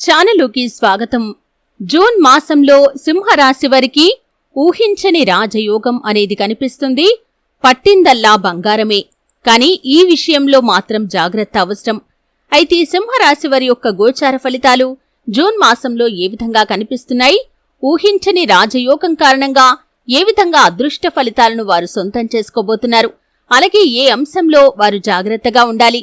ఛానలుకి స్వాగతం. జూన్ మాసంలో సింహరాశి వారికి ఊహించని రాజయోగం అనేది కనిపిస్తుంది. పట్టిందల్లా బంగారమే. కానీ ఈ విషయంలో మాత్రం జాగ్రత్త అవసరం. అయితే సింహరాశి వారి యొక్క గోచార ఫలితాలు జూన్ మాసంలో ఏ విధంగా కనిపిస్తున్నాయి? ఊహించని రాజయోగం కారణంగా ఏ విధంగా అదృష్ట ఫలితాలను వారు సొంతం చేసుకోబోతున్నారు? అలాగే ఏ అంశంలో వారు జాగ్రత్తగా ఉండాలి?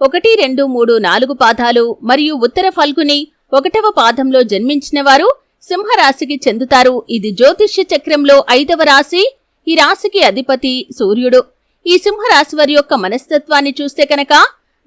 ఒకటి రెండు మూడు నాలుగు పాదాలు మరియు ఉత్తర ఫల్గుని ఒకటవ పాదంలో జన్మించినవారు సింహరాశికి చెందుతారు. ఇది జ్యోతిష్య చక్రంలో ఐదవ రాశి. ఈ రాశికి అధిపతి సూర్యుడు. ఈ సింహరాశి వారి యొక్క మనస్తత్వాన్ని చూస్తే కనుక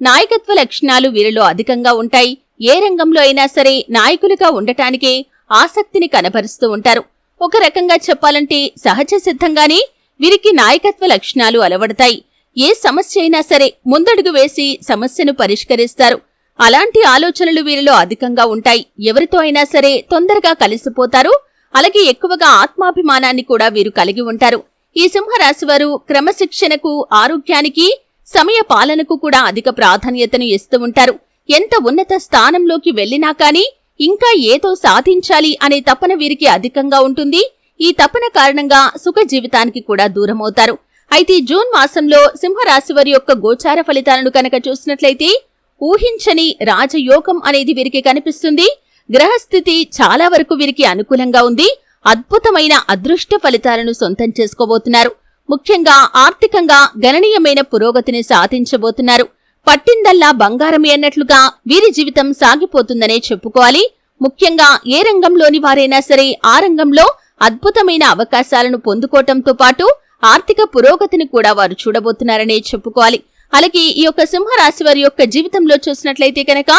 నాయకత్వ లక్షణాలు వీరిలో అధికంగా ఉంటాయి. ఏ రంగంలో అయినా సరే నాయకులుగా ఉండటానికే ఆసక్తిని కనబరుస్తూ ఉంటారు. ఒక రకంగా చెప్పాలంటే సహజ సిద్ధంగానే వీరికి నాయకత్వ లక్షణాలు అలవడతాయి. ఏ సమస్య అయినా సరే ముందడుగు వేసి సమస్యను పరిష్కరిస్తారు. అలాంటి ఆలోచనలు వీరిలో అధికంగా ఉంటాయి. ఎవరితో అయినా సరే తొందరగా కలిసిపోతారు. అలాగే ఎక్కువగా ఆత్మాభిమానాన్ని కూడా వీరు కలిగి ఉంటారు. ఈ సింహరాశివారు క్రమశిక్షణకు ఆరోగ్యానికి సమయ పాలనకు కూడా అధిక ప్రాధాన్యతను ఇస్తూ ఉంటారు. ఎంత ఉన్నత స్థానంలోకి వెళ్ళినా కానీ ఇంకా ఏదో సాధించాలి అనే తపన వీరికి అధికంగా ఉంటుంది. ఈ తపన కారణంగా సుఖ జీవితానికి కూడా దూరమవుతారు. అయితే జూన్ మాసంలో సింహరాశి వారి యొక్క గోచార ఫలితాలను కనుక చూసినట్లయితే ఊహించని రాజయోగం అనేది వీరికి కనిపిస్తుంది. గ్రహస్థితి చాలా వరకు వీరికి అనుకూలంగా ఉంది. అద్భుతమైన అదృష్ట ఫలితాలను సొంతం చేసుకోబోతున్నారు. ముఖ్యంగా ఆర్థికంగా గణనీయమైన పురోగతిని సాధించబోతున్నారు. పట్టిందల్లా బంగారమే అన్నట్లుగా వీరి జీవితం సాగిపోతుందనే చెప్పుకోవాలి. ముఖ్యంగా ఏ రంగంలోని వారైనా సరే ఆ రంగంలో అద్భుతమైన అవకాశాలను పొందుకోవటంతో పాటు ఆర్థిక పురోగతిని కూడా వారు చూడబోతున్నారనే చెప్పుకోవాలి. అలాగే ఈ యొక్క సింహరాశి వారి యొక్క జీవితంలో చూసినట్లయితే కనుక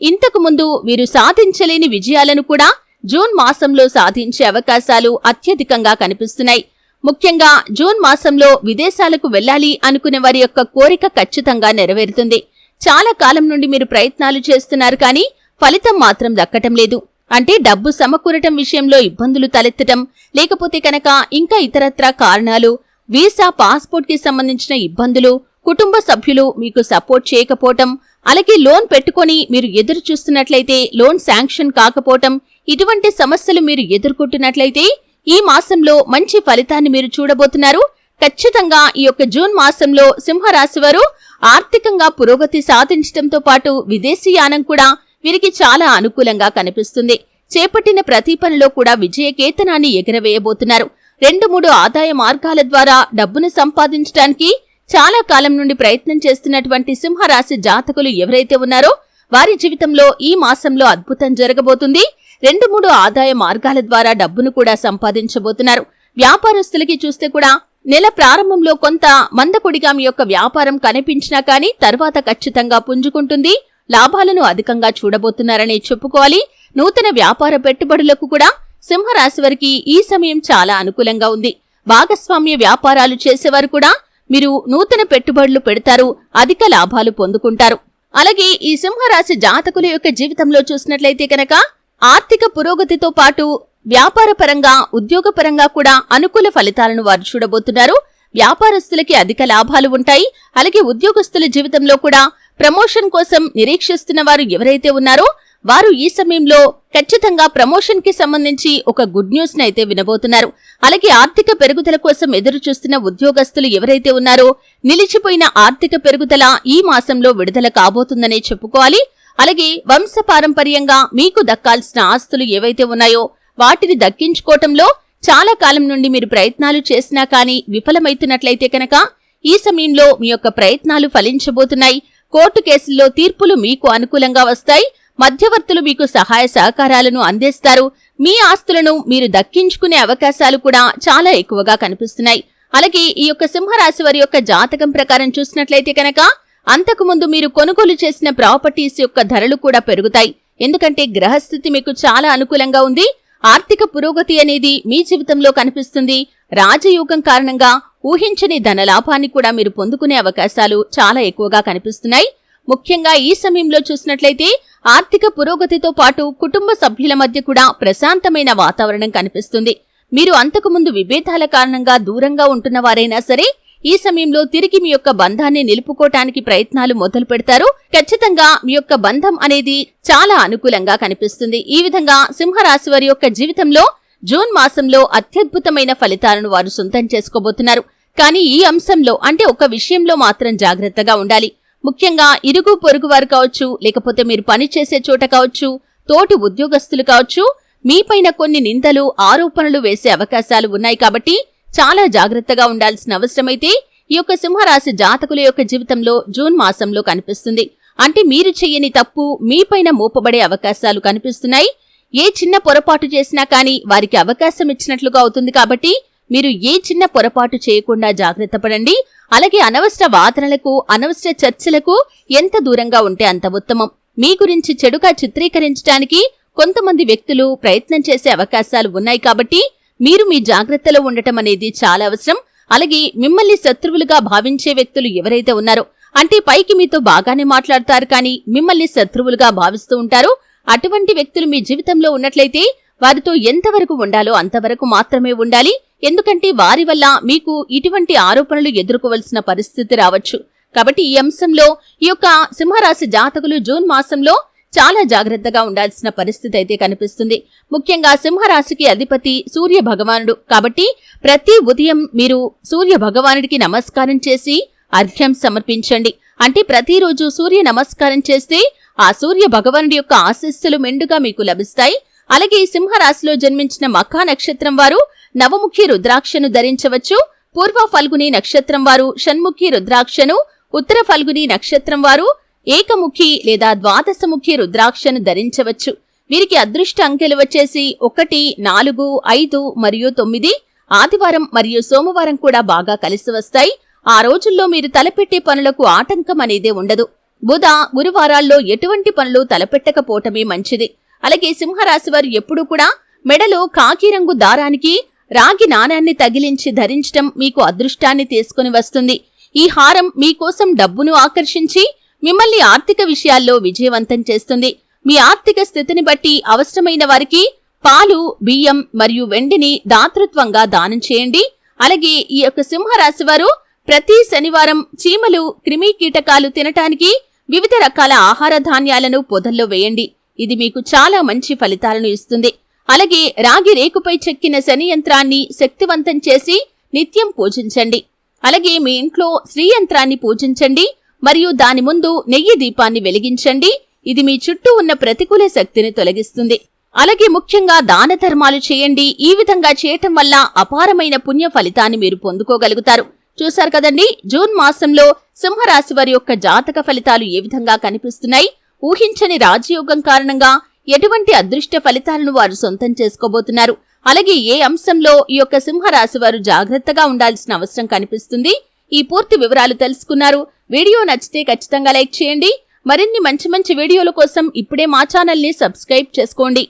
ఇంతకు ముందు వీరు సాధించలేని విజయాలను కూడా జూన్ మాసంలో సాధించే అవకాశాలు అత్యధికంగా కనిపిస్తున్నాయి. ముఖ్యంగా జూన్ మాసంలో విదేశాలకు వెళ్ళాలి అనుకునే వారి యొక్క కోరిక ఖచ్చితంగా నెరవేరుతుంది. చాలా కాలం నుండి మీరు ప్రయత్నాలు చేస్తున్నారు కానీ ఫలితం మాత్రం దక్కటం లేదు. అంటే డబ్బు సమకూరటం విషయంలో ఇబ్బందులు తలెత్తటం లేకపోతే కనుక ఇంకా ఇతరత్రా కారణాలు వీసా పాస్పోర్ట్కి సంబంధించిన ఇబ్బందులు కుటుంబ సభ్యులు మీకు సపోర్ట్ చేయకపోవటం అలాగే లోన్ పెట్టుకొని మీరు ఎదురు చూస్తున్నట్లయితే లోన్ శాంక్షన్ కాకపోవటం ఇటువంటి సమస్యలు మీరు ఎదుర్కొంటున్నట్లయితే ఈ మాసంలో మంచి ఫలితాన్ని మీరు చూడబోతున్నారు. ఖచ్చితంగా ఈ యొక్క జూన్ మాసంలో సింహరాశి వారు ఆర్థికంగా పురోగతి సాధించడంతో పాటు విదేశీయానం కూడా వీరికి చాలా అనుకూలంగా కనిపిస్తుంది. చేపట్టిన ప్రతి పనిలో కూడా విజయకేతనాన్ని ఎగరవేయబోతున్నారు. రెండు మూడు ఆదాయ మార్గాల ద్వారా డబ్బును సంపాదించడానికి చాలా కాలం నుండి ప్రయత్నం చేస్తున్నటువంటి సింహరాశి జాతకులు ఎవరైతే ఉన్నారో వారి జీవితంలో ఈ మాసంలో అద్భుతం జరగబోతుంది. రెండు మూడు ఆదాయ మార్గాల ద్వారా డబ్బును కూడా సంపాదించబోతున్నారు. వ్యాపారస్తులకి చూస్తే కూడా నెల ప్రారంభంలో కొంత మందకొడిగా మీ యొక్క వ్యాపారం కనిపించినా కానీ తర్వాత ఖచ్చితంగా పుంజుకుంటుంది. లాభాలను అధికంగా చూడబోతున్నారనే చెప్పుకోవాలి. నూతన వ్యాపార పెట్టుబడులకు కూడా సింహరాశి వారికి ఈ సమయం చాలా అనుకూలంగా ఉంది. భాగస్వామ్య వ్యాపారాలు చేసేవారు కూడా మీరు నూతన పెట్టుబడులు పెడతారు అధిక లాభాలు పొందుకుంటారు. అలాగే ఈ సింహరాశి జాతకుల యొక్క జీవితంలో చూసినట్లయితే కనుక ఆర్థిక పురోగతితో పాటు వ్యాపారపరంగా ఉద్యోగపరంగా కూడా అనుకూల ఫలితాలను వారు చూడబోతున్నారు. వ్యాపారస్తులకి అధిక లాభాలు ఉంటాయి. అలాగే ఉద్యోగస్తుల జీవితంలో కూడా ప్రమోషన్ కోసం నిరీక్షిస్తున్న వారు ఎవరైతే ఉన్నారో వారు ఈ సమయంలో ఖచ్చితంగా ప్రమోషన్కి సంబంధించి ఒక గుడ్ న్యూస్ అయితే వినబోతున్నారు. అలాగే ఆర్థిక పెరుగుదల కోసం ఎదురు చూస్తున్న ఉద్యోగస్తులు ఎవరైతే ఉన్నారో నిలిచిపోయిన ఆర్థిక పెరుగుదల ఈ మాసంలో విడుదల కాబోతుందనే చెప్పుకోవాలి. అలాగే వంశపారంపర్యంగా మీకు దక్కాల్సిన ఆస్తులు ఏవైతే ఉన్నాయో వాటిని దక్కించుకోవటంలో చాలా కాలం నుండి మీరు ప్రయత్నాలు చేసినా కానీ విఫలమైతున్నట్లయితే కనుక ఈ సమయంలో మీ యొక్క ప్రయత్నాలు ఫలించబోతున్నాయి. కోర్టు కేసుల్లో తీర్పులు మీకు అనుకూలంగా వస్తాయి మధ్యవర్తులు మీకు సహాయ సహకారాలను అందిస్తారు. మీ ఆస్తులను మీరు దక్కించుకునే అవకాశాలు కూడా చాలా ఎక్కువగా కనిపిస్తున్నాయి. అలాగే ఈ యొక్క సింహరాశి వారి యొక్క జాతకం ప్రకారం చూసినట్లయితే కనుక అంతకుముందు మీరు కొనుగోలు చేసిన ప్రాపర్టీస్ యొక్క ధరలు కూడా పెరుగుతాయి. ఎందుకంటే గ్రహస్థితి మీకు చాలా అనుకూలంగా ఉంది. ఆర్థిక పురోగతి అనేది మీ జీవితంలో కనిపిస్తుంది. రాజయోగం కారణంగా ఊహించని ధనలాభాన్ని కూడా మీరు పొందుకునే అవకాశాలు చాలా ఎక్కువగా కనిపిస్తున్నాయి. ముఖ్యంగా ఈ సమయంలో చూసినట్లయితే ఆర్థిక పురోగతితో పాటు కుటుంబ సభ్యుల మధ్య కూడా ప్రశాంతమైన వాతావరణం కనిపిస్తుంది. మీరు అంతకుముందు విభేదాల కారణంగా దూరంగా ఉంటున్న వారైనా సరే ఈ సమయంలో తిరిగి మీ యొక్క బంధాన్ని నిలుపుకోవటానికి ప్రయత్నాలు మొదలు పెడతారు. ఖచ్చితంగా మీ యొక్క బంధం అనేది చాలా అనుకూలంగా కనిపిస్తుంది. ఈ విధంగా సింహరాశి వారి యొక్క జీవితంలో జూన్ మాసంలో అత్యద్భుతమైన ఫలితాలను వారు సొంతం చేసుకోబోతున్నారు. కానీ ఈ అంశంలో అంటే ఒక విషయంలో మాత్రం జాగ్రత్తగా ఉండాలి. ముఖ్యంగా ఇరుగు పొరుగు వారు కావచ్చు లేకపోతే మీరు పనిచేసే చోట కావచ్చు తోటి ఉద్యోగస్తులు కావచ్చు మీపైన కొన్ని నిందలు ఆరోపణలు వేసే అవకాశాలు ఉన్నాయి కాబట్టి చాలా జాగ్రత్తగా ఉండాల్సిన అవసరమైతే ఈ యొక్క సింహరాశి జాతకుల యొక్క జీవితంలో జూన్ మాసంలో కనిపిస్తుంది. అంటే మీరు చెయ్యని తప్పు మీపైన మోపబడే అవకాశాలు కనిపిస్తున్నాయి. ఏ చిన్న పొరపాటు చేసినా కానీ వారికి అవకాశం ఇచ్చినట్లుగా అవుతుంది కాబట్టి మీరు ఏ చిన్న పొరపాటు చేయకుండా జాగ్రత్త పడండి. అలాగే అనవసర వాదనలకు అనవసర చర్చలకు ఎంత దూరంగా ఉంటే అంత ఉత్తమం. మీ గురించి చెడుగా చిత్రీకరించడానికి కొంతమంది వ్యక్తులు ప్రయత్నం చేసే అవకాశాలు ఉన్నాయి కాబట్టి మీరు మీ జాగ్రత్తలో ఉండటం అనేది చాలా అవసరం. అలాగే మిమ్మల్ని శత్రువులుగా భావించే వ్యక్తులు ఎవరైతే ఉన్నారో అంటే పైకి మీతో బాగానే మాట్లాడతారు కానీ మిమ్మల్ని శత్రువులుగా భావిస్తూ ఉంటారు. అటువంటి వ్యక్తులు మీ జీవితంలో ఉన్నట్లయితే వారితో ఎంతవరకు ఉండాలో అంతవరకు మాత్రమే ఉండాలి. ఎందుకంటే వారి వల్ల మీకు ఇటువంటి ఆరోపణలు ఎదుర్కోవలసిన పరిస్థితి రావచ్చు. కాబట్టి ఈ అంశంలో ఈ యొక్క సింహరాశి జాతకులు జూన్ మాసంలో చాలా జాగ్రత్తగా ఉండాల్సిన పరిస్థితి అయితే కనిపిస్తుంది. ముఖ్యంగా సింహరాశికి అధిపతి సూర్య భగవానుడు. కాబట్టి ప్రతి ఉదయం మీరు సూర్య భగవానుడికి నమస్కారం చేసి అర్ఘ్యం సమర్పించండి. అంటే ప్రతిరోజు సూర్య నమస్కారం చేస్తే ఆ సూర్య భగవానుడి యొక్క ఆశీస్సులు మెండుగా మీకు లభిస్తాయి. అలాగే ఈ సింహరాశిలో జన్మించిన మఖా నక్షత్రం వారు నవముఖి రుద్రాక్షను ధరించవచ్చు. పూర్వ ఫల్గుని నక్షత్రం వారు షణ్ముఖి రుద్రాక్షను ఉత్తర ఫల్గుని నక్షత్రం వారు ఏకముఖి లేదా ద్వాదశముఖి రుద్రాక్షను ధరించవచ్చు. వీరికి అదృష్ట అంకెలు వచ్చేసి ఒకటి నాలుగు ఐదు మరియు తొమ్మిది. ఆదివారం మరియు సోమవారం కూడా బాగా కలిసి వస్తాయి. ఆ రోజుల్లో మీరు తలపెట్టే పనులకు ఆటంకం అనేదే ఉండదు. బుధ గురువారాల్లో ఎటువంటి పనులు తలపెట్టకపోవటమే మంచిది. అలాగే సింహరాశి వారు ఎప్పుడూ కూడా మెడలో కాకి రంగు దారానికి రాగి నాణాన్ని తగిలించి ధరించటం మీకు అదృష్టాన్ని తీసుకుని వస్తుంది. ఈ హారం మీకోసం డబ్బును ఆకర్షించి మిమ్మల్ని ఆర్థిక విషయాల్లో విజయవంతం చేస్తుంది. మీ ఆర్థిక స్థితిని బట్టి అవసరమైన వారికి పాలు బియ్యం మరియు వెండిని దాతృత్వంగా దానం చేయండి. అలాగే ఈ యొక్క సింహరాశి వారు ప్రతి శనివారం చీమలు క్రిమి కీటకాలు తినటానికి వివిధ రకాల ఆహార ధాన్యాలను పొదల్లో వేయండి. ఇది మీకు చాలా మంచి ఫలితాలను ఇస్తుంది. అలాగే రాగి రేకుపై చెక్కిన శని యంత్రాన్ని శక్తివంతం చేసి నిత్యం పూజించండి. అలాగే మీ ఇంట్లో శ్రీ యంత్రాన్ని పూజించండి. మరియు దాని ముందు నెయ్యి దీపాన్ని వెలిగించండి. ఇది మీ చుట్టూ ఉన్న ప్రతికూల శక్తిని తొలగిస్తుంది. అలాగే ముఖ్యంగా దాన ధర్మాలు చేయండి. ఈ విధంగా చేయటం వల్ల అపారమైన పుణ్య ఫలితాన్ని మీరు పొందుకోగలుగుతారు. చూశారు కదండి జూన్ మాసంలో సింహరాశి వారి యొక్క జాతక ఫలితాలు ఏ విధంగా కనిపిస్తున్నాయి? ఊహించని రాజయోగం కారణంగా ఎటువంటి అదృష్ట ఫలితాలను వారు సొంతం చేసుకోబోతున్నారు? అలాగే ఏ అంశంలో ఈ యొక్క సింహరాశి వారు జాగ్రత్తగా ఉండాల్సిన అవసరం కనిపిస్తుంది? ఈ పూర్తి వివరాలు తెలుసుకున్నారు. వీడియో నచ్చితే ఖచ్చితంగా లైక్ చేయండి. మరిన్ని మంచి మంచి వీడియోల కోసం ఇప్పుడే మా ఛానల్ని సబ్స్క్రైబ్ చేసుకోండి.